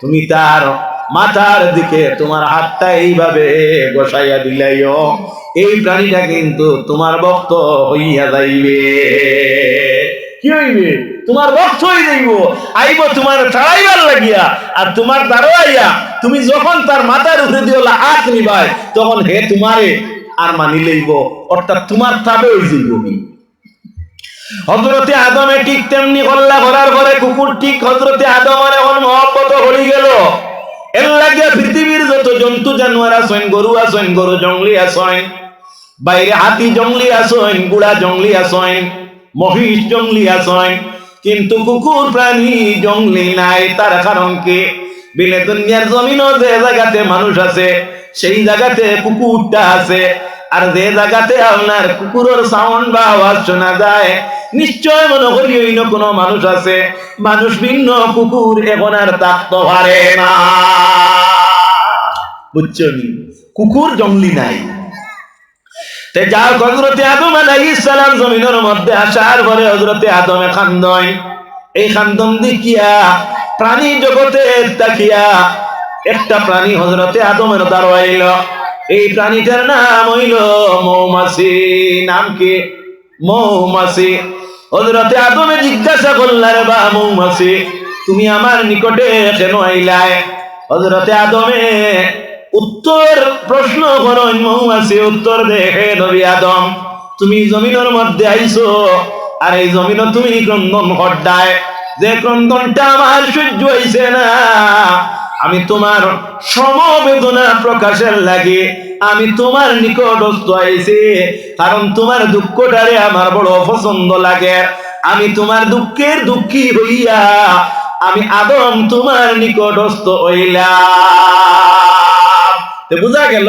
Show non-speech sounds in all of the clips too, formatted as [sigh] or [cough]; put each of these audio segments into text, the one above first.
তুমি তার মাথার দিকে তোমার হাতটা এইভাবে বসাইয়া দিলাইও, এই প্রাণীটা কিন্তু তোমার ভক্ত হইয়া যাইবে। কি হইবে? তোমার ভক্ত হয়ে যাইব। আইব তোমার ছাড়াইবার লাগিয়া আর তোমার দাঁড়াইয়া, তুমি যখন তার মাথার উপরে দিও হাত নিবাই, তখন হে তোমারে আর মানি লইব, অর্থাৎ তোমার তাবে হয়ে যাইব। হজরতে আদমে ঠিক তেমনি কল্লা করার পরে কুকুর ঠিক হজরতে আদমের এখন মহব্বত হয়ে গেল। এর লাগিয়া পৃথিবীর যত জন্তু জানোয়ার আছেন, গরু আছেন, গরু জঙ্গলি আছেন, বাইরে হাতি জঙ্গলি আছেন, গুড়া জঙ্গলি আছেন, মহিষ জঙ্গলি আছেন, কিন্তু কুকুর প্রাণী জঙ্গলি নাই। তার কারণ কি? বিলে দুনিয়ার জমিনও যে জায়গাতে মানুষ আছে, সেই জায়গাতে কুকুরটা আছে। আর যে জায়গাতে আপনার কুকুরের সাউন্ড বা আওয়াজ শোনা যায়, নিশ্চয় মনে করি অন্য কোনো মানুষ আছে। মানুষ ভিন্ন, কুকুর এখন আর থাকতে পারে না। বুঝছ নি? কুকুর জঙ্গলি নাই। তে যা হজরতে আদম আলাইহিস সালাম জমিনের মধ্যে আসার পরে হজরতে আদমে খান্দন এই খান্দন দেখিয়া, প্রাণী জগতে তাকিয়া একটা প্রাণী হজরতে আদমের দাঁড়াইল এই প্রাণীটার নাম হইল মৌমাছি। নাম কি? মৌমাছি। হজরতে আদমে জিজ্ঞাসা করলার বা মৌমাছি, তুমি আমার নিকটে কেন আইলায় হজরতে আদমে উত্তর প্রশ্ন করেন মৌমাছি, উত্তর দেখে নবী আদম, তুমি জমিনের মধ্যে আইছো, আর এই জমিন তুমি ক্রন্দন ঘটায় যে ক্রন্দনটা আমার সহ্য হইছে না আমি তোমার সমবেদনা প্রকাশের লাগে আমি তোমার নিকটস্থ আইছি, কারণ তোমার দুঃখটারে আমার বড় পছন্দ লাগে। আমি তোমার দুঃখের দুঃখী হইয়া, আমি আদম তোমার নিকটস্থ হইলাম। বোঝা গেল,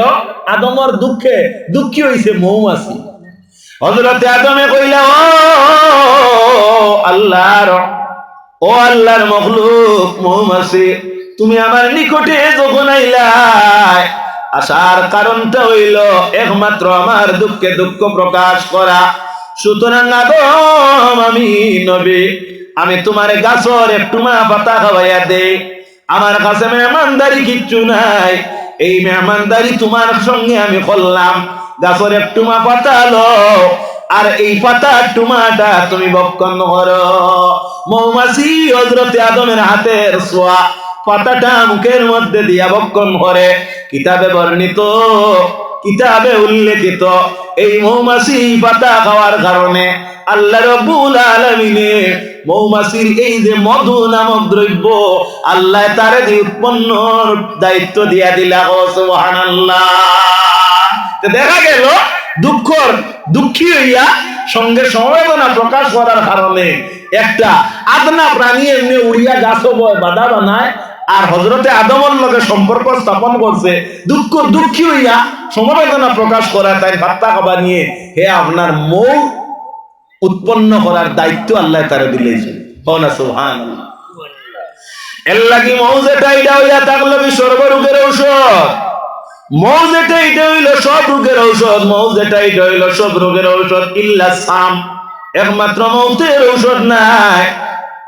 আদমর দুঃখে দুঃখী হইছে মৌমাছি। হজরতে আদমে কইলা, ও আল্লাহর ও আল্লাহর মখলুক মৌমাছি তুমি আমার নিকটে যখন আইলাই আসার কারণটা হইল একমাত্র আমার দুঃখে দুঃখ প্রকাশ করা। সুতরাং আদম আমি নবী, আমি তোমার গাছর একটু মা পাতা খাওয়াইয়া দে আমার কাছে মেহমানদারি কিচ্ছু নাই, এই মেহমানদারি তোমার সঙ্গে আমি করলাম। গাছর একটু মা পাতা লো আর এই পাতা টুমাটা তুমি বক্ষণ করো। মৌমাছি হজরতে আদমের হাতের সোয়া পাতাটা মুখের মধ্যে দিয়া বক্ষণ করে কিতাবে বর্ণিত, কিতাবে উল্লেখিত। এই মৌমাছি পাতা খাওয়ার কারণে আল্লাহ রব্বুল আলামিনে মৌমাছির এই যে মধু নামক দ্রব্য আল্লাহ তারে যে উৎপন্ন দায়িত্ব দিয়া দিলা ও সুবহানাল্লাহ। দেখা গেল, দুঃখর, দুঃখী হইয়া সঙ্গে সমবেদনা প্রকাশ করার কারণে একটা আদনা প্রাণী এমনি উড়িয়া গাছ বাধা বানায় আর হজরতে আদমর লগে সম্পর্ক স্থাপন করছে, দুঃখ দুঃখী হইয়া সমবেদনা প্রকাশ করা তাই ভাত্তা খাবার নিয়ে হে আপনার মৌ উৎপন্ন করার দায়িত্ব আল্লাহ তারা দিলেছে। সুহান এর লাগি মৌ যেটা এটা হইয়া থাকলে সর্বরোগের ঔষধ। মৌ যেটা এটা হইল সব রোগের ঔষধ মৌ যেটা এটা হইল সব রোগের ঔষধ, ইল্লা সাম। একমাত্র মৌতের ঔষধ নাই।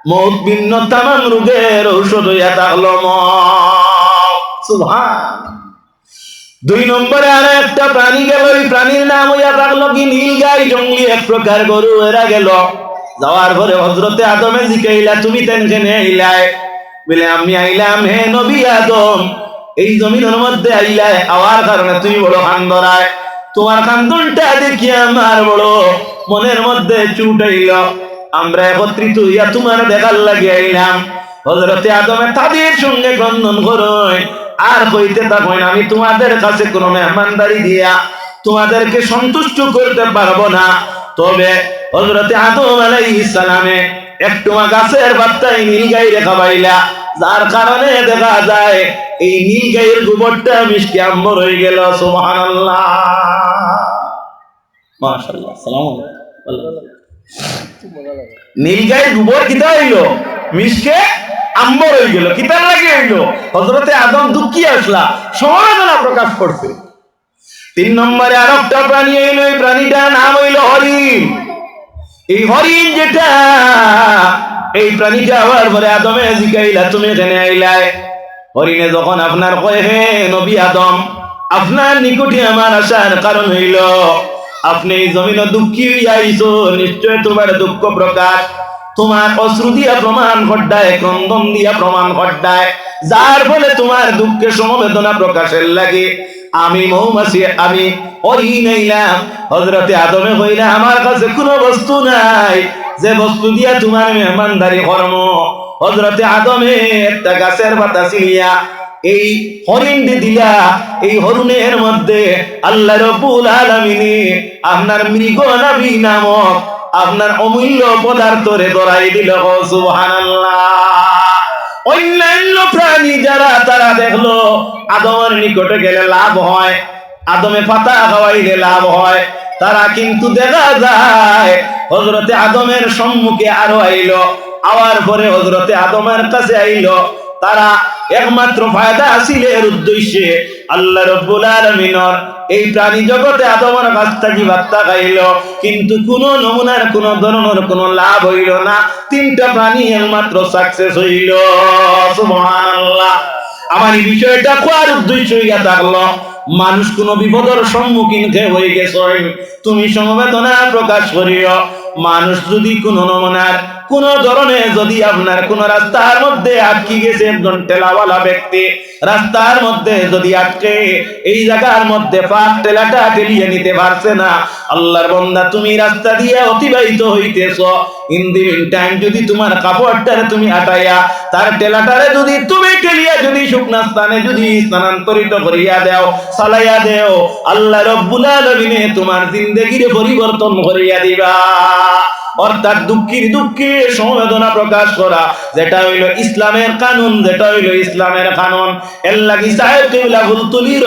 মৌত ভিন্ন তামাম রোগের ঔষধ হইয়া থাকল দুই নম্বরে আর একটা প্রাণী গেল, ওই প্রাণীর নাম হইয়া থাকল কি? নীল গাই, জঙ্গলি এক প্রকার গরু এরা গেল। যাওয়ার পরে হজরতে আদমে জিকাইলা, তুমি তেনখানে আইলায় বলে, আমি আইলাম হে নবী আদম, এই জমিনের মধ্যে আইলায় আওয়ার কারণে তুমি বড় খান্দরায় তোমার খান্দনটা দেখি আমার বড় মনের মধ্যে চুট আইল। আমরা একত্রিত হইয়া তোমার দেখার লাগে আইলাম। হজরতে আদমে তাদের সঙ্গে ক্রন্দন করই আর কইতে থাকুন আমি তোমাদের কাছে কোনো মেহমানদারি দিয়া তোমাদেরকে সন্তুষ্ট করতে পারব না। তবে হজরতে আদম আলাইহিস সালামে একটু গাছের বার্তায় নীল গাই রেখা পাইলা, যার কারণে দেখা যায় এই নীল গাইয়ের গোবরটা মিষ্টি আম্বর হয়ে গেল। সুবহানাল্লাহ। মাশাআল্লাহ সালাম নীল গাইয়ের গোবর কিতা হইল মিষ্কে আম্বর হয়ে গেল। কিতার লাগে হইল হজরতে আদম দুঃখী আসলা সমবেদনা প্রকাশ করছে তিন নম্বরে আর একটা প্রাণী হইল এই প্রাণীটার নাম হইল হরিণ এই হরিণ যেটা এই প্রাণীটা হওয়ার পরে আদমে জিকাইলা, তুমি এখানে আইলায় হরিণে যখন আপনার কয়, হে নবী আদম আপনার নিকটে আমার আসার কারণ হইল। আপনি এই জমিন দুঃখী আইছো নিশ্চয় তোমার দুঃখ প্রকাশ। তোমার অশ্রু দিয়া প্রমাণ ঘটায়, ক্রন্দন দিয়া প্রমাণ ঘটায়। যার ফলে তোমার দুঃখে সমবেদনা প্রকাশের লাগে। আমি মৌমাছি, আমি ওই নাইলাম হজরতে আদমে হইলে আমার কাছে কোনো বস্তু নাই। যে বস্তু দিয়া তোমার মেহমানদারি কর্ম। হজরতে আদমে একটা গাছের পাতা ছিলিয়া এই হরিণটি দিলা এই হরুণের মধ্যে আল্লাহ রব্বুল আলামিনী আপনার মৃগ নবী নামক আপনার অমূল্য পদার্থ রে ধরাই দিল সুবহানাল্লাহ। অন্যান্য প্রাণী যারা, তারা দেখল আদমের নিকটে গেলে লাভ হয়, আদমে পাতা খাওয়াইলে লাভ হয়, তারা কিন্তু দেখা যায় হজরতে আদমের সম্মুখে আরও আইলো, আওয়ার পরে হজরতে আদমের কাছে আইলো তারা একমাত্র ফায়দা হাসিলের উদ্দেশ্যে আল্লাহ রব্বুল আলমিনর এই প্রাণী জগতে আদমের থেকে বার্তা খাইল কিন্তু কোন নমুনার, কোন ধরনের কোন লাভ হইল না। তিনটা প্রাণী একমাত্র সাকসেস হইল। সুবহানাল্লাহ। আমার এই বিষয়টা কোয়ার উদ্দেশ্য হইয়া থাকল। মানুষ কোন বিপদের সম্মুখীন হয়ে গেছে? তুমি সমবেদনা প্রকাশ করিও। মানুষ যদি কোন নমুনার কোন ধরনের যদি আপনার কোন রাস্তার মধ্যে আটকে গেছে একজন টেলাওয়ালা ব্যক্তি, রাস্তার মধ্যে যদি আটকে, এই জায়গার মধ্যে পাক টেলাটা টেলিয়ে নিতে পারছে না। আল্লাহর বন্দা, তুমি রাস্তা দিয়ে অতিবাহিত হইতেছ। ইন দি টাইম যদি তোমার কাপড়টারে তুমি আটাইয়া, তার টেলাটারে যদি তুমি টেলিয়া যদি শুকনা স্থানে যদি স্থানান্তরিত করিয়া দেও, চালাইয়া দেও, আল্লাহ রব্বুল তোমার জিন্দেগিরে পরিবর্তন করিয়া দিবা। অর্থাৎ দুঃখীর দুঃখে সমবেদনা প্রকাশ করা, যেটা হইল ইসলামের কানুন, যেটা হইল ইসলামের কানুন। সাহেব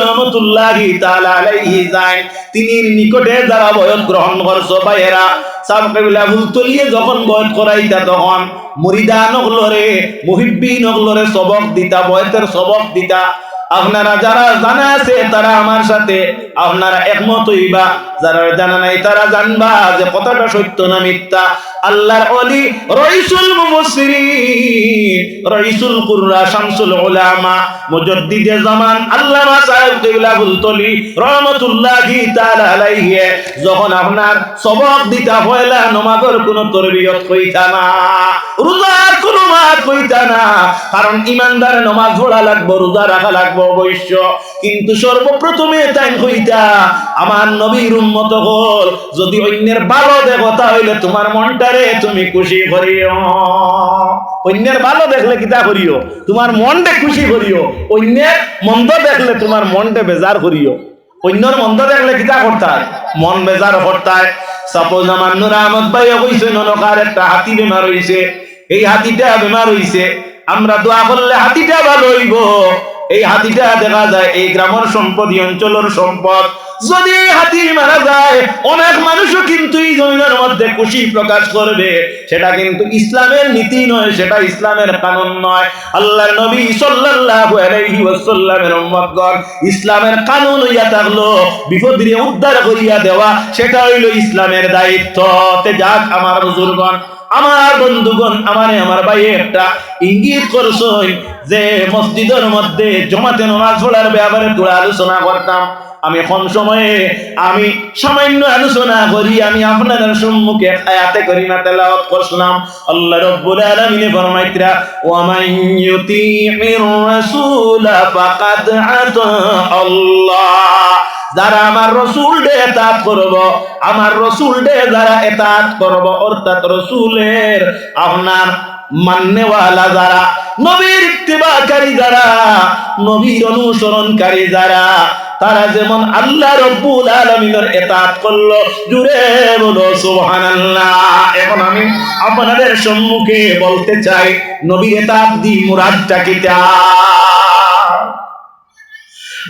রহমতুল্লাহি আলাইহি যান তিনি নিকটে যারা বয়স গ্রহণ করছ ভাইয়েরা, সাহেব কেবলা ফুলতুলিয়ে যখন বয়স করাইতা তখন মুরিদা নগলরে মুহিব্বি নগলরে সবক দিতা বয়সের সবক দিতা। আপনারা যারা জানা আছে, তারা আমার সাথে আপনারা একমত হইবা। যারা জানা নাই, তারা জানবা যে কথাটা সত্য না মিথ্যা। আল্লাহর অলি রইসুল মুফসিরিন রইসুল কুররা শামসুল উলামা, মুজাদ্দিদে জামান, আল্লামা সাহেব কিবলা বুলতলি রহমাতুল্লাহি তাআলা আলাইহি। যখন আপনার সবক দিতা পয়লা নমাজের কোনো তরবিয়ত কইতা না, রোজার কোনো মাত কইতা না, কারণ ইমানদার নমাজ পড়া লাগবো, রোজা রাখা লাগবো অবশ্য। কিন্তু সর্বপ্রথমে তাই কইতা আমার নবীর উন্মত হল, যদি অন্যের ভালো দেবতা হইলে তোমার মনটারে তুমি খুশি করিও। অন্যের ভালো দেখলে কিতা করিও? তোমার মনটা খুশি করিও। অন্যের মন্দ দেখলে তোমার মনটা বেজার করিও। অন্যর মন্দ দেখলে কিতা করতায় মন বেজার করতায় সাপোজ আমার নুর আহমদ ভাই কইছে, ননকার একটা হাতি বেমার হইছে। এই হাতিটা বেমার হইছে। আমরা দোয়া করলে হাতিটা ভালো হইব। এই হাতিটা দেখা যায় এই গ্রামের সম্পদ অঞ্চলের সম্পদ। যদি হাতি মারা যায়, অনেক মানুষও কিন্তু এই জমিনের মধ্যে খুশি প্রকাশ করবে। সেটা কিন্তু ইসলামের নীতি নয়, সেটা ইসলামের কানুন নয়। আল্লাহর নবী সাল্লাল্লাহু আলাইহি ওয়াসাল্লামের উম্মতগণ ইসলামের কানুন হইয়া থাকল বিপদ উদ্ধার করিয়া দেওয়া, সেটা হইল ইসলামের দায়িত্ব। তে যাক আমার বুজুর্গণ আমার বন্ধুগণ, আমারে আমার ভাই একটা ইঙ্গিত করছই যে মসজিদের মধ্যে জমাতে নামাজ পড়ার ব্যাপারে তোরা আলোচনা করতাম। আমি কম সময়ে আমি সামান্য আলোচনা করি, আমি আপনার সম্মুখে আয়াতে করি না তেলাওয়াত করলাম আল্লাহ রব্বুল আলামিন ফরমাইতরা ওয়া মান ইউতিইর রাসূলা ফাকাদ আতা আল্লাহ। যারা আমার রসুল ডে এতাত করব, আমার রসুল ডে যারা এতাত করব, অর্থাৎ রসুলের আপনার মান্যওয়ালা যারা, নবীর ইত্তিবাকারী যারা, নবীর অনুসরণকারী যারা, তারা যেমন আল্লাহ রব্বুল আলমিনের এতাত করল, জুড়ে বলো সুবহানাল্লাহ। এখন আমি আপনাদের সম্মুখে বলতে চাই, নবীর এতাত দি মুরাদটা কিতা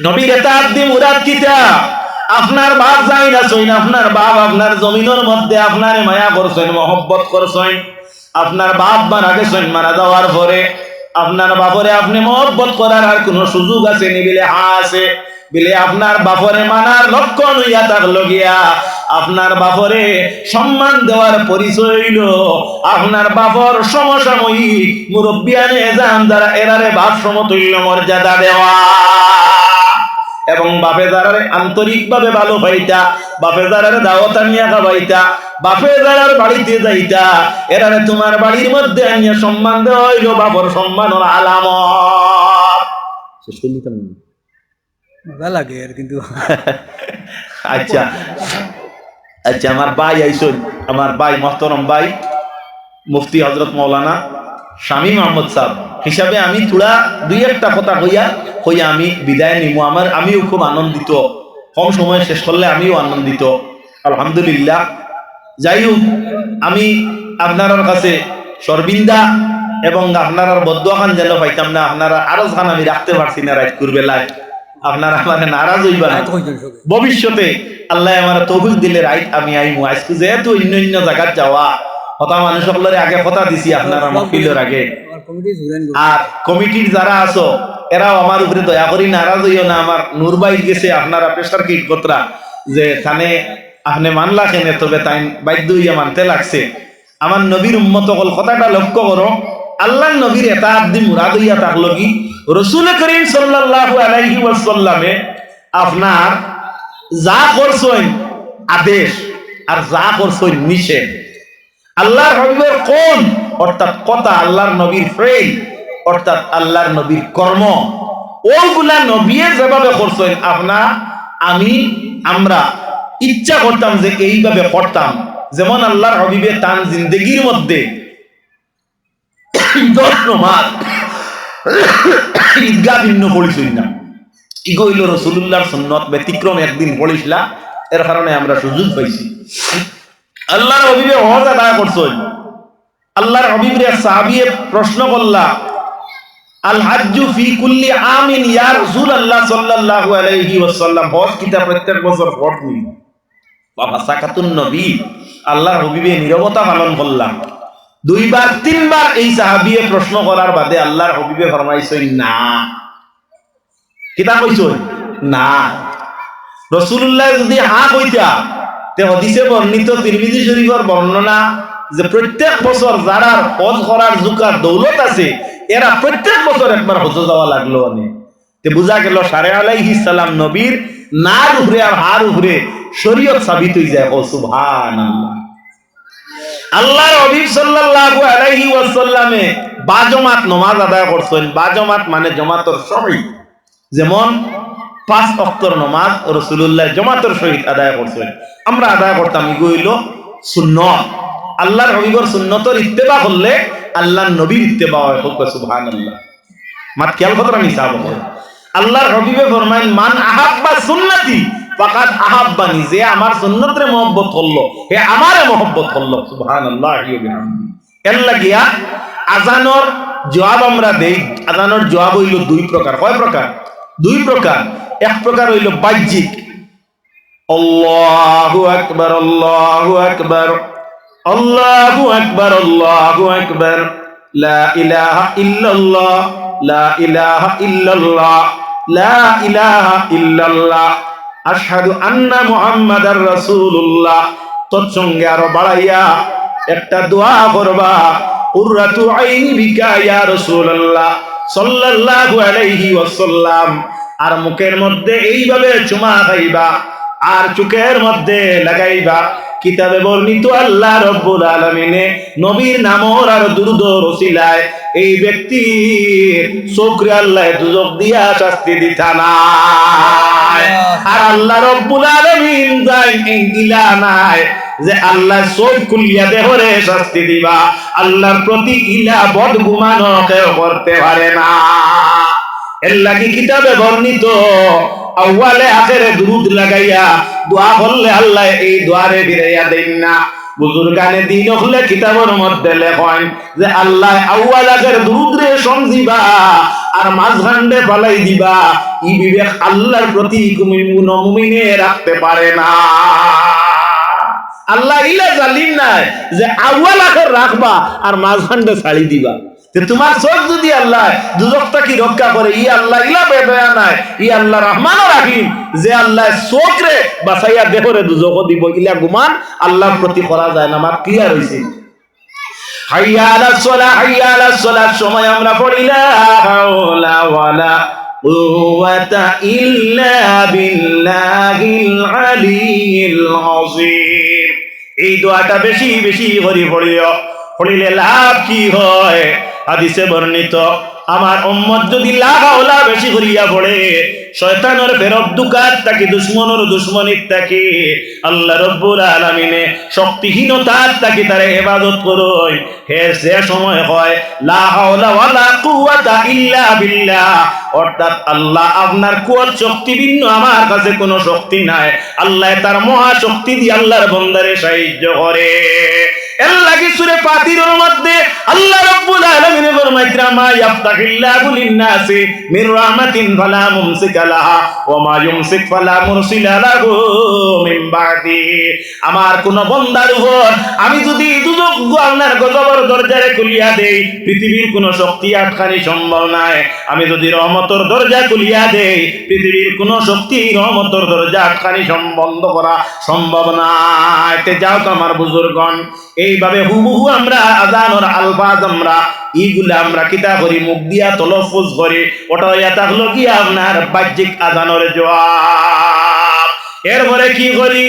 নবীর এতাত দি মুরাদ কিতা আপনার বাপ যাই না সইন আপনার বাপ আপনার জমিনের মধ্যে আপনার মায়া করছেন মহব্বত করছেন। আপনার বাপ মারা গেছেন মারা যাওয়ার পরে আপনার বাপরে আপনি মহব্বত করার আর কোনো সুযোগ আছে নি? বিলে হা আছে। বিলে আপনার বাপরে মানার লক্ষণ হইয়া থাকল গিয়া আপনার বাপরে সম্মান দেওয়ার পরিচয় হইল। আপনার বাপর সমসাময়িক মুরব্বিয়ানে যান যারা এরারে বাপ সমতুল্য মর্যাদা দেওয়া। এবং বাপে দাঁড়ারে আন্তরিক ভাবে ভালো পাইতা বাপে দাঁড়ারে দাওয়াতা নিয়ে খাবাইতা বাপে দাঁড়ার বাড়িতে যাইতা এরারে তোমার বাড়ির মধ্যে আনিয়া সম্মান দেওয়া হইল বাপর সম্মানের আলামত। শেষ করে দিতাম না। মজা লাগে আর কিন্তু। [laughs] আচ্ছা। আচ্ছা আমার ভাই আইসন আমার ভাই মহতরম ভাই মুফতি হজরত মৌলানা। স্বামী মোহাম্মদ সাহেব। হিসাবে আমি থোড়া দুই একটা কথা হইয়া হইয়া আমি বিদায় নিব আমার, আমিও খুব আনন্দিত। কম সময় শেষ করলে আমিও আনন্দিত। আলহামদুলিল্লাহ। যাই হোক আমি আপনার কাছে সরবিন্দা এবং আপনার বদুয়াখান যেন পাইতাম না, আপনারা আরও খান আমি রাখতে পারছি না রাইট করবেলায় আপনারা নারাজ হইবা না। ভবিষ্যতে আল্লাহ আমার তৌফিক দিলে রাইট আমি আইমু। আজকে যেহেতু অন্য অন্য জায়গাত যাওয়া কথা মানুষ সকলের আগে কথা দিছি আপনারা মকিলের আগে। আর কমিটির যারা আছো এরাও আমার উপরে দয়া করি নারাজ হইও না। আমার নুরবাই গেছে আপনারা প্রেশার কিট কতরা যে খানে আপনি মানলা কেনে তবে তাই বাধ্য হইয়া মানতে লাগছে। আমার নবীর উম্মত কল কথাটা লক্ষ্য করো। আল্লাহ নবীর এটা আব্দি মুরাদ হইয়া থাকল কি রসুল করিম সাল্লাল্লাহু আলাইহি ওয়াসাল্লামে আপনার যা করছেন আদেশ আর যা করছেন নিষেধ। আল্লাহর হবিবের কোন? অর্থাৎ কথা আল্লাহর নবীর ফ্রেম, অর্থাৎ আল্লাহর নবীর কর্ম। ওগুলা নবীয়ে যেভাবে করছেন, আপনা, আমি, আমরা ইচ্ছা করতাম যে এইভাবে করতাম। যেমন আল্লাহর হবিবে তান জিন্দগির মধ্যে [coughs] [coughs] ঈদগা ভিন্ন পড়িছই না। ইগো হইল রসুল্লাহর সুন্নত ব্যতিক্রম একদিন পড়িছিলা, এর কারণে আমরা সুযোগ পাইছি। আল্লাহর হবিবে হজ আদায় করছেন। আল্লাহর হবিবরে সাহাবিয়ে প্রশ্ন করলা আল ফি কুল্লি আমিন ইয়া রাসূলুল্লাহ সাল্লাল্লাহু আলাইহি ওয়াসাল্লাম? হজ কিতা প্রত্যেক বছর হজ নি বাবা সাকাতুন নবী, আল্লাহর হবিবে নীরবতা পালন করলাম। দুইবার, তিনবার এই সাহাবিয়ে প্রশ্ন করার বাদে আল্লাহর হবিবে ফরমাইছেন, না। কিতা কইছেন? না। রসুল্লাহ যদি হা কইতা তে হদিসে বর্ণিত তিরমিজি শরীফের বর্ণনা যে প্রত্যেক বছর যারা হজ করার দৌলত আছে এরা প্রত্যেক বছর একবার যাওয়া লাগল মানে। তে বুঝা গেল সারে আলাইহিস সালাম নবীর নার উপরে আর হার উপরে শরীয়ত সাবিত হয়ে যায়। ও সুবহানাল্লাহ। আল্লাহর হাবিব সাল্লাল্লাহু আলাইহি ওয়াসাল্লামে বাজমাত নামাজ আদায় করছেন বাজমাত মানে জমাতর সহিত যেমন পাঁচ অক্তর নমাজ রসুল্লাহ জমাতর সহিত আদায় করছেন আমরা আদায় করতাম হইল? সুন্নত। আল্লাহর হবিবর সুন্নতর ইত্তেবা করলে আল্লাহ নবীর ইত্তেবা হয়। হোক আল্লাহ মাত খেয়াল কথা আমি আল্লাহর হবিবে ফরমাইন, মান আহাব্বানি। যে আমার সুন্নতরে মহব্বত করল, হে আমারে মহব্বত করল, সুবহানাল্লাহ এর লাগিয়া আজানর জবাব আমরা দেই। আজানর জবাব হইল দুই প্রকার। কয় প্রকার? দুই প্রকার। এক প্রকার হইল বাহ্যিক। আল্লাহু আকবার আল্লাহু আকবার আল্লাহু আকবার আল্লাহু আকবার। লা ইলাহা ইল্লাল্লাহ, লা ইলাহা ইল্লাল্লাহ, লা ইলাহা ইল্লাল্লাহ। আশহাদু আন্না মুহাম্মাদার রাসূলুল্লাহ। তৎসঙ্গে আরও বাড়াইয়া একটা দোয়া করবা, উররাতু আইনি বিকা ইয়া রাসূলুল্লাহ, সাল্লাল্লাহু আলাইহি ওয়াসাল্লাম। আর মুখের মধ্যে এইভাবে চুমা খাইবা, আর চোখের মধ্যে লাগাইবা। কিতাবে বর্ণিত আল্লাহ রব্বুল আলমিনে নবীর নামর আর দুরুদ রসিলায় এই ব্যক্তি চোখরে আল্লাহ দুজক দিয়া শাস্তি দিতা নাই। আর আল্লাহ রব্বুল আলমিন যাই দিলা নাই যে আল্লাহ চোখ খুলিয়া দেহরে শাস্তি দিবা। আল্লাহর প্রতি ইলা বদ গুমানো করতে পারে না। এর লাগি কিতাবে বর্ণিত, আউয়ালে আখেরে দুরুদ লাগাইয়া দোয়া করলে আল্লাহ এই দোয়ারে ফিরাইয়া দেন না। বুজুর্গানে দিন হলে কিতাবের মধ্যে লেখন যে, আল্লাহ আউয়াল আখের দুরুদ রে সমঝিবা আর মাঝখান্ডে পালাই দিবা। ই বিবেক আল্লাহর প্রতি মুমিনে রাখতে পারে না। আল্লাহ ইলা জালিম নাই যে, আউয়াল আখের রাখবা আর মাঝখান্ডে ছাড়ি দিবা। তোমার চোখ যদি আল্লাহ দুজকটা কি রক্ষা করে, ই আল্লাহ ইলা বেদয়া নাই ই আল্লাহ রহমান রাহিম, যে আল্লাহ চোখ রে বাসাইয়া দেহরে দুজক দিব, ইলা গুমান, আল্লাহর প্রতি করা যায় না আমার ক্লিয়ার হয়েছে হাইয়া আলা সলা হাইয়া আলা সলার সময় আমরা পড়ি লা হাওলা ওয়ালা কুওয়াতা ইল্লা বিল্লাহিল আলিয়্যিল আযীম। এই দোয়াটা বেশি বেশি করে পড়িও, পড়িলে লাভ কি হয়? হাদিসে বর্ণিত, আমার উম্মত যদি লাভ হাওলা বেশি করিয়া পড়ে, শয়তানের ফেরত দুকাত তাকে, দুশ্মনের দুশ্মনিত তাকে, আল্লাহ রব্বুল আলামিনে শক্তিহীনতার তাকে তারে ইবাদত করই হে সে সময় হয় লা হাওলা ওয়ালা কুওয়াতা ইল্লা বিল্লাহ। অর্থাৎ আল্লাহ আপনার কুয়ার শক্তি ভিন্ন, আমার কাছে কোনো শক্তি নাই। আল্লাহ তার মহা শক্তি দিয়ে আল্লাহর বন্দারে সাহায্য করে। আমার কোন উপর আমি যদি গজবর দরজারে খুলিয়া দেই, পৃথিবীর কোন শক্তি আটকানি সম্ভব নাই। আমি যদি রহমতর দরজা খুলিয়া দেই, পৃথিবীর কোন শক্তি রহমতর দরজা আটকানি সম্বন্ধ করা সম্ভব নাই। তে যাও তো আমার বুজুর্গণ এইভাবে হুবহু আমরা আজানর আলফাজ আমরা ইগুলা আমরা কিতা করি? মুখ দিয়া তলফুজ করি। ওটা ইয়া থাকল কি আপনার বাহ্যিক আজানর জবাব। এরপরে কি করি?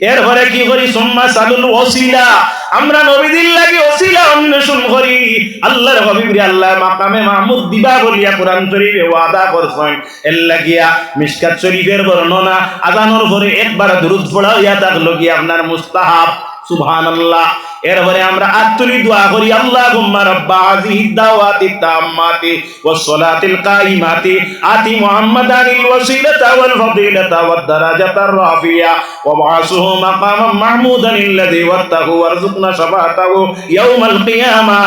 এরপরে কি করি? সোম্মা সালুল ওসিলা। আমরা নবীদিন লাগি ওসিলা অন্বেষণ করি। আল্লাহর হবিবরি আল্লাহ, মাকামে মাহমুদ দিবা বলিয়া কোরআন শরীফে ওয়াদা করছেন। এর লাগিয়া মিশকাত শরীফের বর্ণনা আজানোর পরে একবার দুরুদ পড়া হইয়া থাকল কি আপনার মুস্তাহাব? সুবহানাল্লাহ। এরপরে আমরা আত্মলি দোয়া করি, আল্লাহুম্মা রাব্বা হাযিহি দাওয়াতি তাম্মাতি ওয়াস সালাতিল কাইমাতি, আতি মুহাম্মাদানিল ওয়াসিলাতা ওয়াল ফাদিলাতা ওয়াদ দারাজাতার রাফিয়া, ওয়া বাসুহু মাকামান মাহমুদান আল্লাযী ওয়াত্তাহু ওয়ারযুকনা শাফাতাহু ইয়াউমাল কিয়ামা,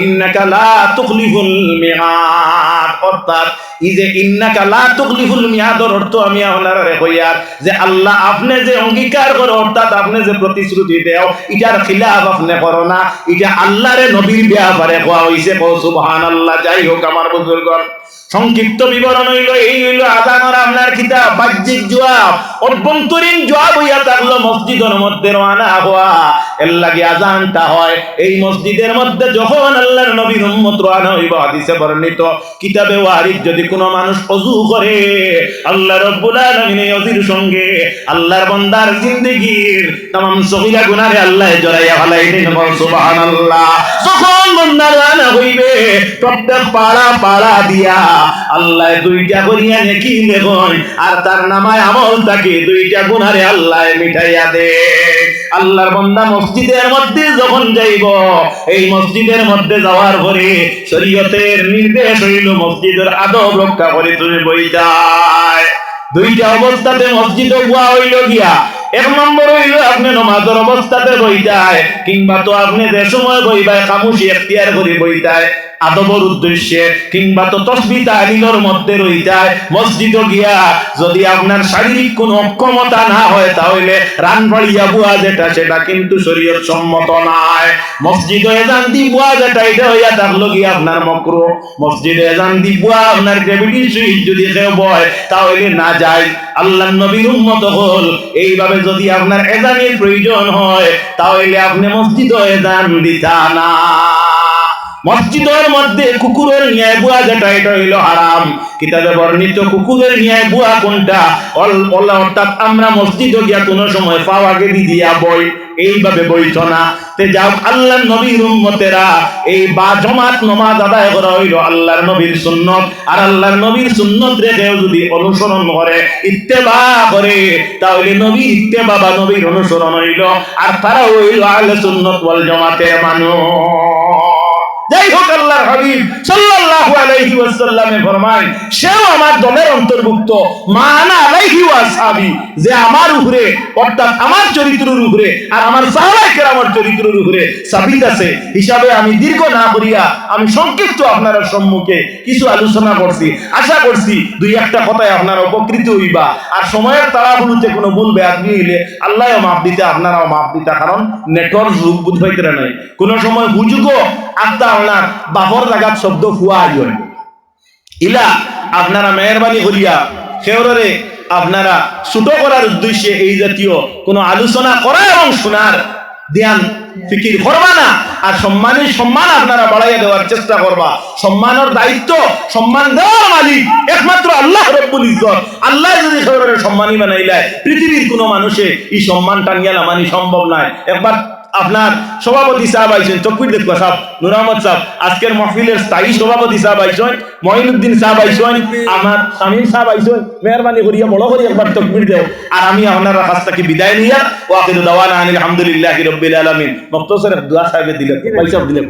ইন্নাকা লা তুখলিফুল মিআদ। অর্থাৎ ই যে ইন্নাকা লা তুখলিফুল মিয়াদর অর্থ আমি আপনারে কইয়ার যে আল্লাহ আপনি যে অঙ্গীকার করো, অর্থাৎ আপনি যে প্রতিশ্রুতি দেও ইটার খিলাফ আপনি করো না। এটা আল্লাহরে নবীর ব্যাপারে কোয়া হইছে। কও, সুবহানাল্লাহ, যাই হোক আমার বুজুর্গণ। সংক্ষিপ্ত বিবরণ হইল এই হইল আজানর আপনার কিতাব বাহ্যিক জবাব অভ্যন্তরীণ জবাব হইয়া থাকলো মসজিদের মধ্যে রওনা হওয়া এর লাগে আজানটা হয় এই মসজিদের মধ্যে যখন আল্লাহর নবীর উম্মত রওনা হইব হাদিসে বর্ণিত কিতাবে ওয়ারিদ যদি কোনো মানুষ অজু করে আল্লাহ রব্বুল আলামিন এই অজির সঙ্গে আল্লাহর বান্দার জিন্দেগীর तमाम সগীরা গুনাহে আল্লাহ জড়াইয়া ফেলাই দিন সুবহানাল্লাহ যখন বান্দা রওনা হইবে প্রত্যেক পাড়া পাড়া দিয়া আল্লাহ দুইটা করিয়া নেকি লেখন আর তার নামায় আমল তাকে দুইটা গুনারে আল্লাহ মিটাইয়া দে। আল্লাহর বান্দা মসজিদের মধ্যে যখন যাইব, এই মসজিদের মধ্যে যাওয়ার পরে শরীয়তের নির্দেশ হইল মসজিদের আদব রক্ষা করে তুমি বই যায়। দুইটা অবস্থাতে মসজিদে বুয়া হইল গিয়া এক নম্বর হইল আপনি নমাজের অবস্থাতে বইতায়, কিংবা তো আপনি যে সময় বইবায় খামুশি এখতিয়ার করে বইতায়, আদবর উদ্দেশ্যে, কিংবা তো তসবি তাহলিলর মধ্যে রইতায়, মসজিদ গিয়া যদি আপনার শারীরিক কোনো অক্ষমতা না হয়, তাহলে রান ফাড়িয়া বুয়া যেটা, সেটা কিন্তু শরীয়ত সম্মত নয়। মসজিদে এজান দি বুয়া যেটা, এটা হইয়া থাকল গিয়া আপনার মকরু। মসজিদে এজান দি বুয়া আপনার গ্রেভিটি সুইচ যদি কেউ বয়, তাহলে না যায়। আল্লাহ নবীর উম্মত হল, এইভাবে যদি আপনার এজানের প্রয়োজন হয় তাহলে আপনি মসজিদে এজান দিতা না মসজিদের মধ্যে কুকুরের ন্যায় বুয়া যেটা এটা হইল হারাম। কিতাবে বর্ণিত কুকুরের ন্যায় বুয়া কোনটা অর্থাৎ আমরা মসজিদে গিয়া কোনো সময় পাও আগে দি দিয়া বই, এইভাবে বইত না। তে যাও, আল্লাহর নবীর উম্মতেরা এই বা জমাত নমাজ আদায় করা হইল আল্লাহর নবীর সুন্নত। আর আল্লাহর নবীর সুন্নত রেখেও যদি অনুসরণ করে, ইত্তেবা করে, তাহলে নবীর ইত্তেবা বা নবীর অনুসরণ হইল। আর তারা হইল আহলে সুন্নত ওয়াল জামাতের মানুষ। যাই হোক আল্লাহর হাবিব সাল্লাল্লাহু আলাইহি ওয়াসাল্লামে ফরমায়, সেও আমার দলের অন্তর্ভুক্ত, মানা আলাইহি ওয়াসাবি যে আমার উপরে অর্থাৎ আমার চরিত্রের উপরে আর আমার সাহাবায়ে কেরামের চরিত্রের উপরে সাবিত আছে। হিসাবে আমি দীর্ঘ না করিয়া, আমি সংক্ষিপ্ত আপনার সম্মুখে কিছু আলোচনা করছি। আশা করছি দুই একটা কথায় আপনারা উপকৃত হইবা। আর সময়ের তাড়াহুড়োতে কোনো ভুল ব্যাধি হইলে আল্লাহও মাপ দিতে, আপনারাও মাপ দিতে, কারণ নেটওয়ার্ক যুগ বুধ হইতে নাই। কোন সময় হুজুগো আত্মা আপনার বাপর জাগাত শব্দ ফুয়া আইয় ইলা, আপনারা মেহরবানি করিয়া সেওরে আপনারা ছোট করার উদ্দেশ্যে এই জাতীয় কোনো আলোচনা করা এবং শোনার ধ্যান ফিকির করবা না, আর সম্মানের সম্মান আপনারা বাড়াইয়া দেওয়ার চেষ্টা করবা। সম্মানের দায়িত্ব, সম্মান দেওয়ার মালিক একমাত্র আল্লাহ রব্বুল ইজ্জত। আল্লাহ যদি সরকারের সম্মানী বানাইলে, পৃথিবীর কোনো মানুষে এই সম্মান টানিয়া নামানি সম্ভব নয়। একবার আপনার সভাপতি সাহেব আইছেন চকুর দেখবো সাহেব নুর আহমদ সাহেব আজকের মহফিলের স্থায়ী সভাপতি সাহেব আইছেন মহিনুদ্দিন সাহেব আইছেন আমার শামীম সাহেব আইছেন মেহরবানি করিয়া বড় করি একবার তকবির দেও আর আমি আপনার কাছ থেকে বিদায় নিয়া ওয়াকিদু দাওয়ানা আনিল হামদুলিল্লাহি রাব্বিল আলামিন মক্তসর দোয়া সাহেব দিলে পয়সা দিলে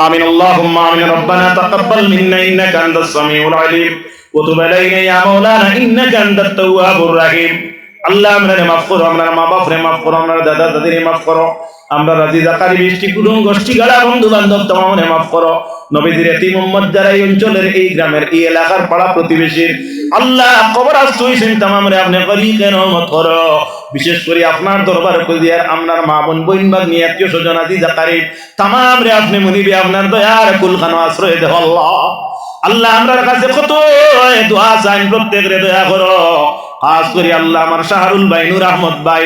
آمين اللهم آمين ربنا تقبل منا إنك أنت السميع العليم وتب علينا يا مولانا إنك أنت التواب الرحيم আল্লাহ আমরা মাফ করো আমরা মা বাপ রে মাফ করো আমরা দাদা দাদিরে মাফ করো আমরা রাজি জাকারি বৃষ্টি কুটুম গোষ্ঠী গাড়া বন্ধু বান্ধব তোমার মাফ করো। নবীদের এতি মোহাম্মদ যারা এই অঞ্চলের, এই গ্রামের, এই এলাকার পাড়া প্রতিবেশীর, আল্লাহ কবর আসতেছেন তামাম রে আপনি করি কেন মত করো। বিশেষ করে আপনার দরবার করিয়ার আপনার মা বোন, বইন বাগ নিয়ে আত্মীয় স্বজন আদি জাকারি, তামাম রে আপনি মনিবে, আপনার দয়ার কুলখানো আশ্রয় দেহ আল্লাহ। আল্লাহ আমরার কাছে কত দোয়া চাইন প্রত্যেক রে দয়া করো। খাস করে আল্লাহ আমার শাহরুল ভাই, নুর আহমদ ভাই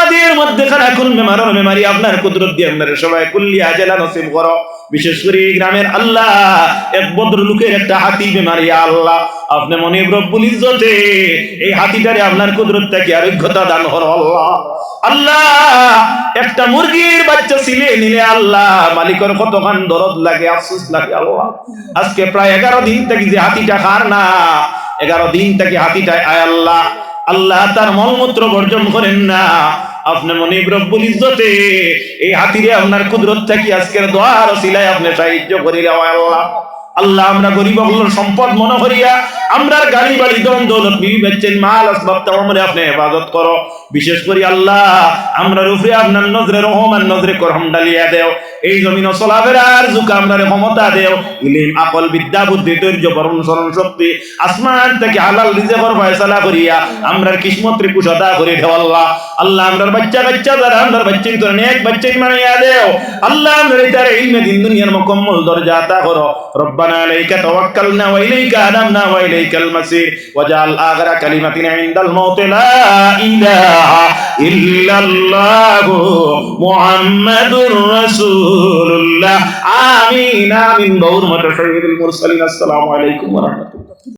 মেমারি আপনার কুদরত দিয়ে আপনার সবাই কুল্লি নসিব করো। বিশেষ করে গ্রামের আল্লাহ, এক লোকের একটা হাতি বেমারি আল্লাহ, আপনি মনে রব্বুল ইজ্জতে এই হাতিটারে আপনার আরোগ্যতা দান করো, আল্লাহ। আল্লাহ, একটা মুরগির বাচ্চা ছিলে নিলে আল্লাহ, মালিকের কতখান দরদ লাগে, আফসোস লাগে, আল্লাহ। আজকে প্রায় এগারো দিন থেকে যে হাতিটা খার না, এগারো দিন থেকে হাতিটা আয় আল্লাহ। আল্লাহ তার মলমূত্র বর্জন করেন না। আপনি মনে রব্বুল ইজ্জতে, এই হাতিরে আপনার কুদরত থাকি আজকের দোয়ার শিলায় আপনি সাহায্য করিলে আল্লাহ। আল্লাহ, আমরা গরিব অগুলোর সম্পদ মনে করিয়া আমরা গাড়ি বাড়ি, দন দৌলত, বিবি বেচেন, মাল আসবাব তামরে আপনি হেফাজত করো। বিশেষ করি আল্লাহ, আমরা রূপে আপনার নজরে, রহমান নজরে করহম ডালিয়া দেও। এই জমিন চলাবের আর জুকা আমরারে ক্ষমতা দেও। ইলিম, আকল, বিদ্যা, বুদ্ধি, ধৈর্য, বরণ, স্মরণ শক্তি, আসমান থেকে আলাল হালাল রিজেবর চালা করিয়া আমরার কিসমত্রি কুশতা করে দেও আল্লাহ। আল্লাহ আমরার বাচ্চা বাচ্চা দ্বারা আমরার বাচ্চাই তোর এক বাচ্চাই মানাইয়া দেও। আল্লাহ আমরা তার এই দিন দুনিয়ার মকম্মল দরজা আতা করো। রব্বানা আলাইকা তাওয়াক্কালনা ওয়া ইলাইকা আনামনা ওয়া ইলাইকাল মাসির। ওয়াজাল আগরা কালিমাতিনা ইনদাল মাউত ইলাহা ইল্লাল্লাহ মুহাম্মাদুর রাসূলুল্লাহ। আমিন আমিন। বহুর মাত্রা শহীদুল মুরসালিন আসসালামু আলাইকুম ওয়া